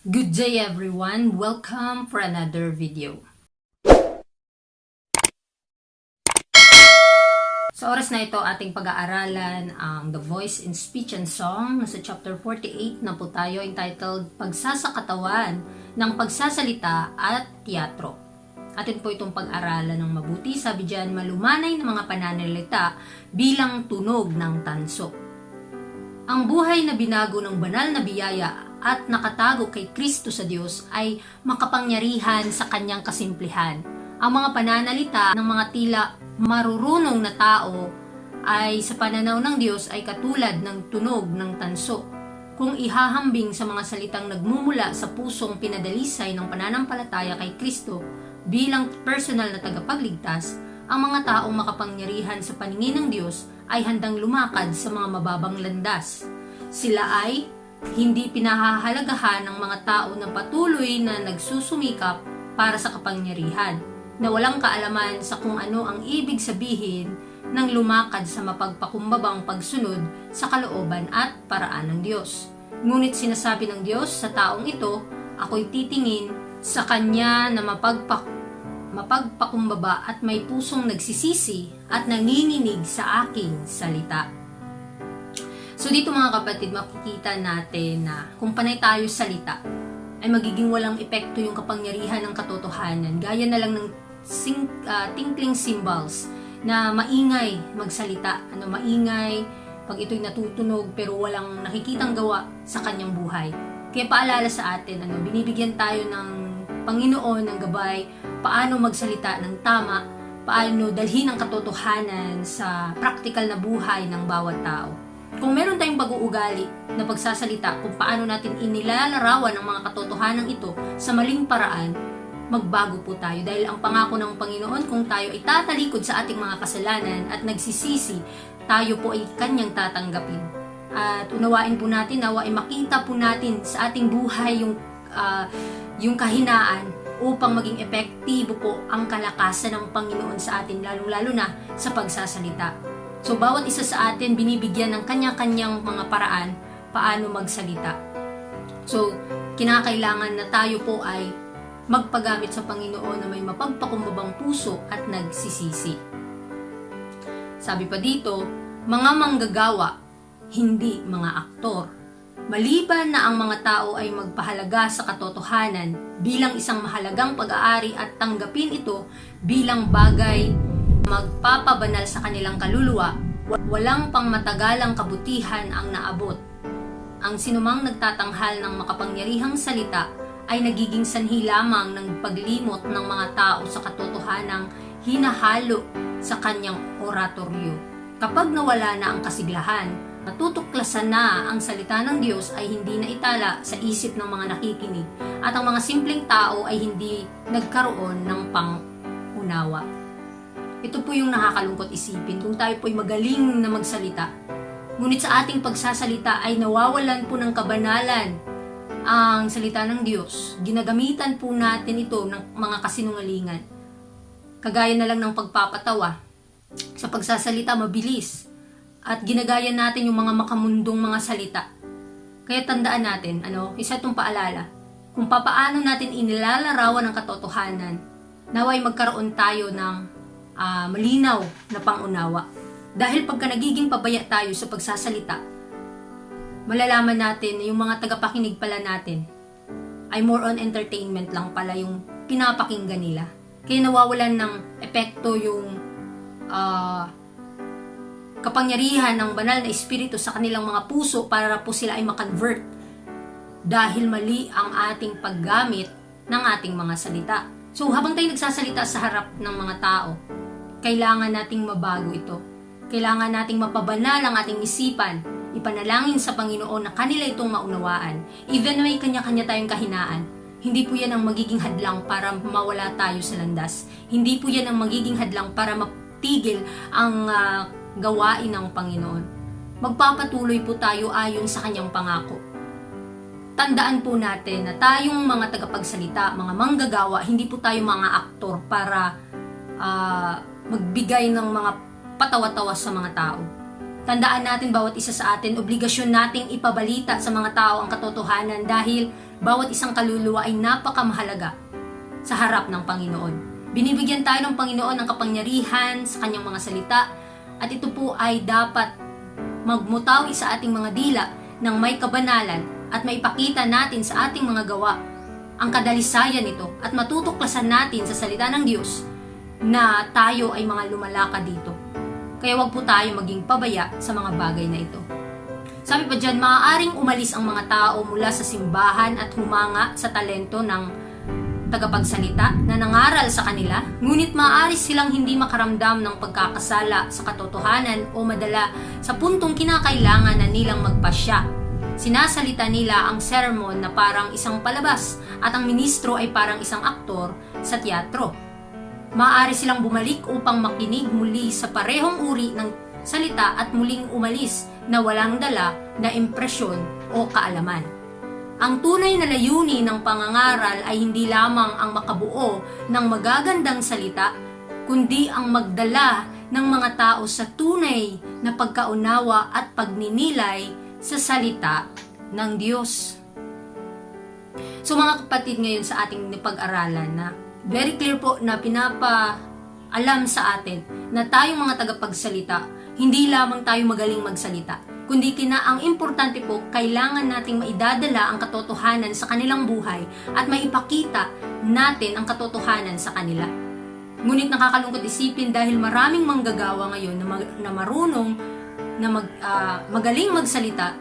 Good day everyone! Welcome for another video. Sa oras na ito, ating pag-aaralan ang The Voice in Speech and Song. Nasa chapter 48 na po tayo entitled Pagsasakatawan ng Pagsasalita at Teatro. Atin po itong pag-aralan ng mabuti. Sabi dyan, malumanay ng mga pananalita bilang tunog ng tanso. Ang buhay na binago ng banal na biyaya at nakatago kay Kristo sa Diyos ay makapangyarihan sa kanyang kasimplihan. Ang mga pananalita ng mga tila marurunong na tao ay sa pananaw ng Diyos ay katulad ng tunog ng tanso. Kung ihahambing sa mga salitang nagmumula sa pusong pinadalisay ng pananampalataya kay Kristo bilang personal na tagapagligtas, ang mga taong makapangyarihan sa paningin ng Diyos ay handang lumakad sa mga mababang landas. Sila ay hindi pinahahalagahan ng mga tao na patuloy na nagsusumikap para sa kapangyarihan, na walang kaalaman sa kung ano ang ibig sabihin ng lumakad sa mapagpakumbabang pagsunod sa kalooban at paraan ng Diyos. Ngunit sinasabi ng Diyos sa taong ito, ako'y titingin sa Kanya na mapagpak mapagpakumbaba at may pusong nagsisisi at nanginginig sa aking salita. So dito mga kapatid, makikita natin na kung panay tayo salita, ay magiging walang epekto yung kapangyarihan ng katotohanan. Gaya na lang ng sing, ah, tinkling cymbals na maingay magsalita, ano maingay pag ito'y natutunog pero walang nakikitang gawa sa kanyang buhay. Kaya paalala sa atin, ano, binibigyan tayo ng Panginoon ng gabay paano magsalita ng tama, paano dalhin ang katotohanan sa praktikal na buhay ng bawat tao. Kung meron tayong pag-uugali na pagsasalita kung paano natin inilalarawan ang mga katotohanan ito sa maling paraan, magbago po tayo dahil ang pangako ng Panginoon kung tayo ay tatalikod sa ating mga kasalanan at nagsisisi, tayo po ay kanyang tatanggapin. At unawain po natin, nawa ay makita po natin sa ating buhay yung ah, yung kahinaan upang maging epektibo po ang kalakasan ng Panginoon sa atin, lalo-lalo na sa pagsasalita. So, bawat isa sa atin binibigyan ng kanya-kanyang mga paraan paano magsalita. So, kinakailangan na tayo po ay magpagamit sa Panginoon na may mapagpakumbabang puso at nagsisisi. Sabi pa dito, mga manggagawa, hindi mga aktor. Maliban na ang mga tao ay magpahalaga sa katotohanan bilang isang mahalagang pag-aari at tanggapin ito bilang bagay magpapabanal sa kanilang kaluluwa, walang pangmatagalang kabutihan ang naabot. Ang sinumang nagtatanghal ng makapangyarihang salita ay nagiging sanhi lamang ng paglimot ng mga tao sa katotohanang hinahalo sa kanyang oratoryo. Kapag nawala na ang kasiglahan, natutuklasan na ang salita ng Diyos ay hindi na itala sa isip ng mga nakikinig at ang mga simpleng tao ay hindi nagkaroon ng pangunawa. Ito po yung nakakalungkot isipin kung tayo po ay magaling na magsalita. Ngunit sa ating pagsasalita ay nawawalan po ng kabanalan ang salita ng Diyos. Ginagamitan po natin ito ng mga kasinungalingan. Kagaya na lang ng pagpapatawa. Sa pagsasalita, mabilis. At ginagaya natin yung mga makamundong mga salita. Kaya tandaan natin, ano, isa itong paalala. Kung papaano natin inilalarawan ang katotohanan, naway magkaroon tayo ng ah, malinaw na pangunawa. Dahil pagka nagiging pabaya tayo sa pagsasalita, malalaman natin na yung mga tagapakinig pala natin ay more on entertainment lang pala yung pinapakinggan nila. Kaya nawawalan ng epekto yung ah, kapangyarihan ng banal na espiritu sa kanilang mga puso para po sila ay makonvert dahil mali ang ating paggamit ng ating mga salita. So habang tayo nagsasalita sa harap ng mga tao, kailangan nating mabago ito. Kailangan nating mapabanal ang ating isipan, ipanalangin sa Panginoon na kanila itong maunawaan. Even may kanya-kanya tayong kahinaan, hindi po yan ang magiging hadlang para mawala tayo sa landas. Hindi po yan ang magiging hadlang para matigil ang ah, gawain ng Panginoon. Magpapatuloy po tayo ayon sa kanyang pangako. Tandaan po natin na tayong mga tagapagsalita, mga manggagawa, hindi po tayo mga aktor para ah, magbigay ng mga patawa-tawa sa mga tao. Tandaan natin bawat isa sa atin, obligasyon nating ipabalita sa mga tao ang katotohanan dahil bawat isang kaluluwa ay napakamahalaga sa harap ng Panginoon. Binibigyan tayo ng Panginoon ng kapangyarihan sa kanyang mga salita at ito po ay dapat magmutawi sa ating mga dila ng may kabanalan at maipakita natin sa ating mga gawa ang kadalisayan nito at matutuklasan natin sa salita ng Diyos na tayo ay mga lumalakad dito. Kaya wag po tayo maging pabaya sa mga bagay na ito. Sabi pa dyan, maaaring umalis ang mga tao mula sa simbahan at humanga sa talento ng tagapagsalita na nangaral sa kanila, ngunit maaari silang hindi makaramdam ng pagkakasala sa katotohanan o madala sa puntong kinakailangan na nilang magpasya. Sinasalita nila ang sermon na parang isang palabas at ang ministro ay parang isang aktor sa teatro. Maaari silang bumalik upang makinig muli sa parehong uri ng salita at muling umalis na walang dala na impresyon o kaalaman. Ang tunay na layuni ng pangangaral ay hindi lamang ang makabuo ng magagandang salita, kundi ang magdala ng mga tao sa tunay na pagkaunawa at pagninilay sa salita ng Diyos. So mga kapatid ngayon sa ating pag-aralan na very clear po na pinapa alam sa atin na tayong mga tagapagsalita, hindi lamang tayo magaling magsalita, kundi kina ang importante po, kailangan nating maidadala ang katotohanan sa kanilang buhay at maipakita natin ang katotohanan sa kanila. Ngunit nakakalungkot isipin dahil maraming manggagawa ngayon na, mag, na marunong na mag, ah, magaling magsalita,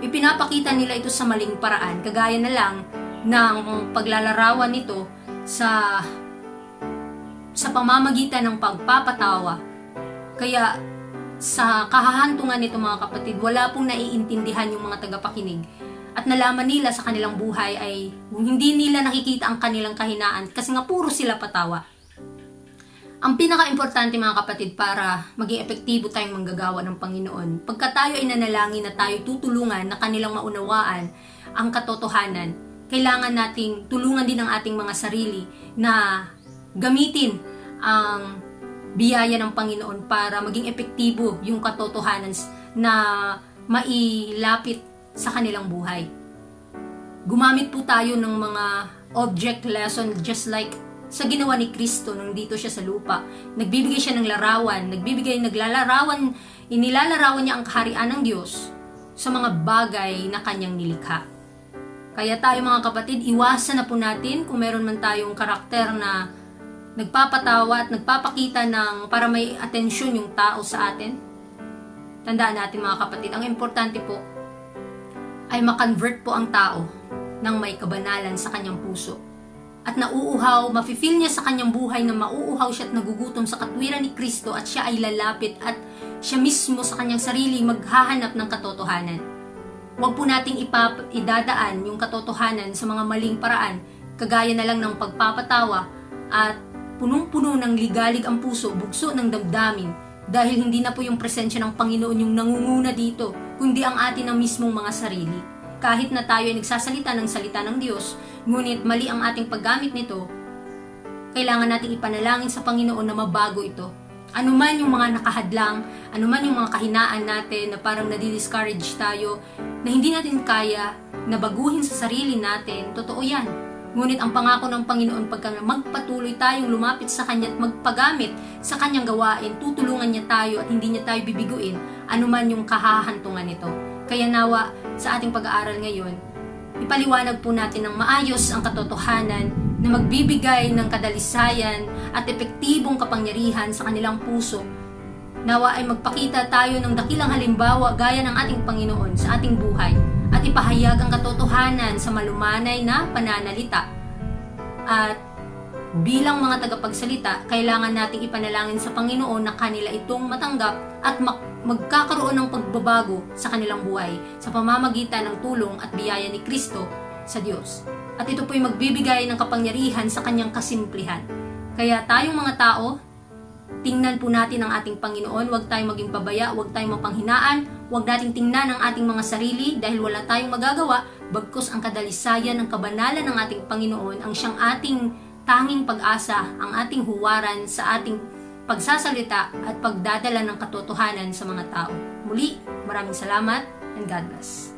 ipinapakita nila ito sa maling paraan. Kagaya na lang ng paglalarawan nito sa sa pamamagitan ng pagpapatawa. Kaya sa kahahantungan nito mga kapatid, wala pong naiintindihan yung mga tagapakinig. At nalaman nila sa kanilang buhay ay hindi nila nakikita ang kanilang kahinaan kasi nga puro sila patawa. Ang pinaka-importante mga kapatid para maging epektibo tayong manggagawa ng Panginoon, pagka tayo ay nanalangin na tayo tutulungan na kanilang maunawaan ang katotohanan, kailangan nating tulungan din ang ating mga sarili na gamitin ang biyaya ng Panginoon para maging epektibo yung katotohanan na mailapit sa kanilang buhay. Gumamit po tayo ng mga object lesson just like sa ginawa ni Kristo nung dito siya sa lupa. Nagbibigay siya ng larawan, nagbibigay, naglalarawan, inilalarawan niya ang kaharian ng Diyos sa mga bagay na kanyang nilikha. Kaya tayo mga kapatid, iwasan na po natin kung meron man tayong karakter na nagpapatawa at nagpapakita ng para may atensyon yung tao sa atin. Tandaan natin mga kapatid, ang importante po ay makonvert po ang tao ng may kabanalan sa kanyang puso. At nauuhaw, mafe-feel niya sa kanyang buhay na mauuhaw siya at nagugutom sa katwiran ni Kristo at siya ay lalapit at siya mismo sa kanyang sarili maghahanap ng katotohanan. Huwag po nating ipap- idadaan yung katotohanan sa mga maling paraan, kagaya na lang ng pagpapatawa at punong-puno ng ligalig ang puso, bugso ng damdamin, dahil hindi na po yung presensya ng Panginoon yung nangunguna dito, kundi ang atin ang mismong mga sarili. Kahit na tayo ay nagsasalita ng salita ng Diyos, ngunit mali ang ating paggamit nito, kailangan nating ipanalangin sa Panginoon na mabago ito. Ano man yung mga nakahadlang, ano man yung mga kahinaan natin na parang nadi-discourage tayo, na hindi natin kaya na baguhin sa sarili natin, totoo yan. Ngunit ang pangako ng Panginoon pagka magpatuloy tayong lumapit sa Kanya at magpagamit sa Kanyang gawain, tutulungan niya tayo at hindi niya tayo bibiguin anuman yung kahahantungan nito. Kaya nawa sa ating pag-aaral ngayon, ipaliwanag po natin ng maayos ang katotohanan na magbibigay ng kadalisayan at epektibong kapangyarihan sa kanilang puso. Nawa ay magpakita tayo ng dakilang halimbawa gaya ng ating Panginoon sa ating buhay at ipahayag ang katotohanan sa malumanay na pananalita. At bilang mga tagapagsalita, kailangan nating ipanalangin sa Panginoon na kanila itong matanggap at mag- magkakaroon ng pagbabago sa kanilang buhay sa pamamagitan ng tulong at biyaya ni Kristo sa Diyos. At ito po'y magbibigay ng kapangyarihan sa kanyang kasimplihan. Kaya tayong mga tao, tingnan po natin ang ating Panginoon, huwag tayong maging pabaya, huwag tayong mapanghinaan, huwag nating tingnan ang ating mga sarili dahil wala tayong magagawa, bagkus ang kadalisayan ng kabanalan ng ating Panginoon ang siyang ating tanging pag-asa, ang ating huwaran sa ating pagsasalita at pagdadala ng katotohanan sa mga tao. Muli, maraming salamat and God bless.